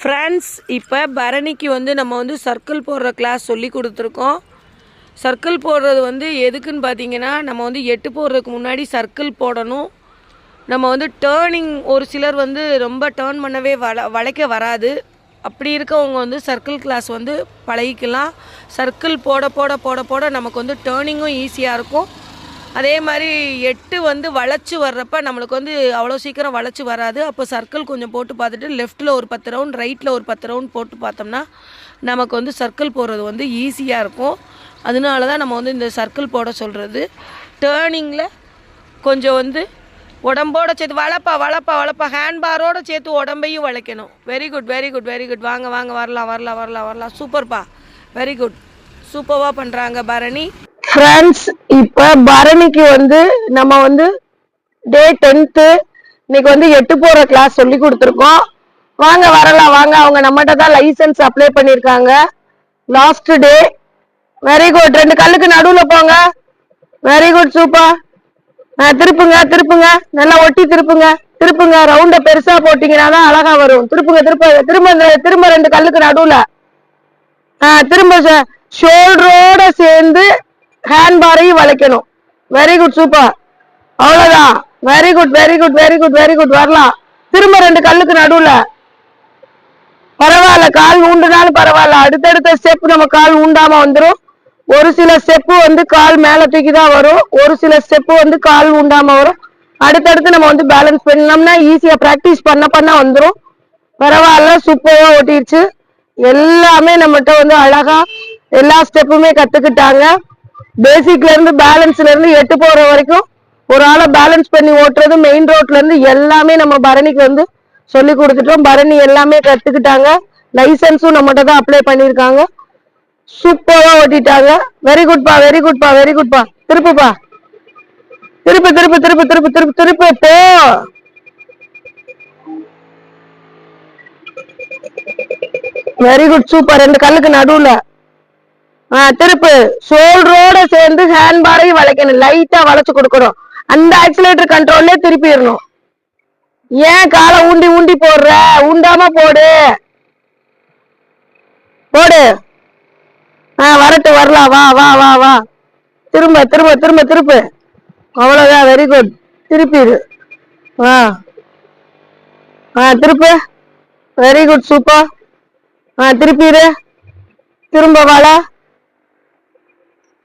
Friends இப்போ பரணிக்கு வந்து நம்ம வந்து சர்க்கிள் போடுற கிளாஸ் சொல்லி கொடுத்துருக்கோம். சர்க்கிள் போடுறது வந்து எதுக்குன்னு பார்த்தீங்கன்னா நம்ம வந்து எட்டு போடுறதுக்கு முன்னாடி சர்க்கிள் போடணும். நம்ம வந்து டேர்னிங் ஒரு சிலர் வந்து ரொம்ப டேர்ன் பண்ணவே வள வளைக்க வராது. அப்படி இருக்கவங்க வந்து சர்க்கிள் கிளாஸ் வந்து பழகிக்கலாம். சர்க்கிள் போட போட போட போட நமக்கு வந்து டேர்னிங்கும் ஈஸியாக இருக்கும். அதே மாதிரி எட்டு வந்து வளைச்சு வர்றப்ப நம்மளுக்கு வந்து அவ்வளோ சீக்கிரம் வளைச்சு வராது. அப்போ சர்க்கிள் கொஞ்சம் போட்டு பார்த்துட்டு லெஃப்ட்டில் ஒரு பத்து ரவுண்ட் ரைட்டில் ஒரு பத்து ரவுண்ட் போட்டு பார்த்தோம்னா நமக்கு வந்து சர்க்கிள் போடுறது வந்து ஈஸியாக இருக்கும். அதனால தான் நம்ம வந்து இந்த சர்க்கிள் போட சொல்கிறது டேர்னிங்கில் கொஞ்சம் வந்து உடம்போட சேர்த்து வளப்பா வளப்பா வளப்பா. ஹேண்ட்பாரோட சேர்த்து உடம்பையும் வளைக்கணும். Very good very good very good வாங்க வாங்க வரலாம் வரலாம் வரலாம் வரலாம். சூப்பர்ப்பா வெரி குட் சூப்பராக பண்ணுறாங்க பரணி. ஃப்ரெண்ட்ஸ் இப்போ பரணிக்கு வந்து நம்ம வந்து டே டென்த்து இன்னைக்கு வந்து எட்டு போகிற கிளாஸ் சொல்லி கொடுத்துருக்கோம். வாங்க வரலாம் வாங்க. அவங்க நம்மகிட்ட தான் லைசன்ஸ் அப்ளை பண்ணியிருக்காங்க. லாஸ்ட் டே வெரி குட் ரெண்டு கல்லுக்கு நடுவில் போங்க. வெரி குட் சூப்பர் ஆ திருப்புங்க திருப்புங்க. நல்லா ஒட்டி திருப்புங்க. திருப்புங்க. ரவுண்ட பெருசா போட்டீங்கன்னா தான் அழகா வரும். திருப்புங்க திருப்ப திரும்ப திரும்ப ரெண்டு கல்லுக்கு நடுவுல. ஆ திரும்ப ஷோல்டரோட சேர்ந்து ஹேண்ட் பாரையும் வளைக்கணும். வெரி குட் சூப்பர் அவ்வளவுதான். Very good very good very good very good வரலாம். திரும்ப ரெண்டு கல்லுக்கு நடுவுல. பரவாயில்ல கால் ஊண்டுனாலும் பரவாயில்ல. அடுத்தடுத்த ஸ்டெப் நம்ம கால் ஊண்டாம வந்துடும் ஒரு சில ஸ்டெப்பு வந்து கால் மேல தூக்கி தான் வரும். ஒரு சில ஸ்டெப்பு வந்து கால் ஊண்டாம வரும். அடுத்தடுத்து நம்ம வந்து பேலன்ஸ் பண்ணோம்னா ஈஸியா ப்ராக்டிஸ் பண்ண பண்ண வந்துடும் பரவாயில்ல சூப்பரா ஓட்டிடுச்சு எல்லாமே நம்மகிட்ட வந்து அழகா எல்லா ஸ்டெப்புமே கத்துக்கிட்டாங்க. பேசிக்ல இருந்து பேலன்ஸ்ல இருந்து எட்டு போற வரைக்கும் ஒரு ஆளை பேலன்ஸ் பண்ணி ஓட்டுறது மெயின் ரோட்ல இருந்து எல்லாமே நம்ம பரணிக்கு வந்து சொல்லி கொடுத்துட்டோம். பரணி எல்லாமே கத்துக்கிட்டாங்க. லைசன்ஸும் நம்மகிட்ட தான் அப்ளை பண்ணியிருக்காங்க. சூப்பரா ஓட்டிட்டாங்க. வெரி குட்பா வெரி குட்பா வெரி குட்பா திருப்புப்பா திருப்பு திருப்பு திருப்பு திருப்பு திருப்பு திருப்பு போ. வெரி குட் சூப்பர் ரெண்டு கல்லுக்கு நடுவுல. திருப்பு. ஷோல்டரோட சேர்ந்து ஹேண்ட் பாரையும் வளைக்கணும். லைட்டா வளைச்சு கொடுக்கணும். அந்த ஆக்சிலேட்டர் கண்ட்ரோல்லே திருப்பிடணும். ஏன் காலை ஊண்டி ஊண்டி போடுற? ஊண்டாம போடு. போடு. ஆ வரட்டு வரலாம். வா வா வா வா. திரும்ப திரும்ப திரும்ப திருப்பு. அவ்வளோதான் வெரி குட் திருப்பிடு. ஆ. ஆ திருப்பு. வெரி குட் சூப்பர் ஆ திருப்பிடு. திரும்ப வாழ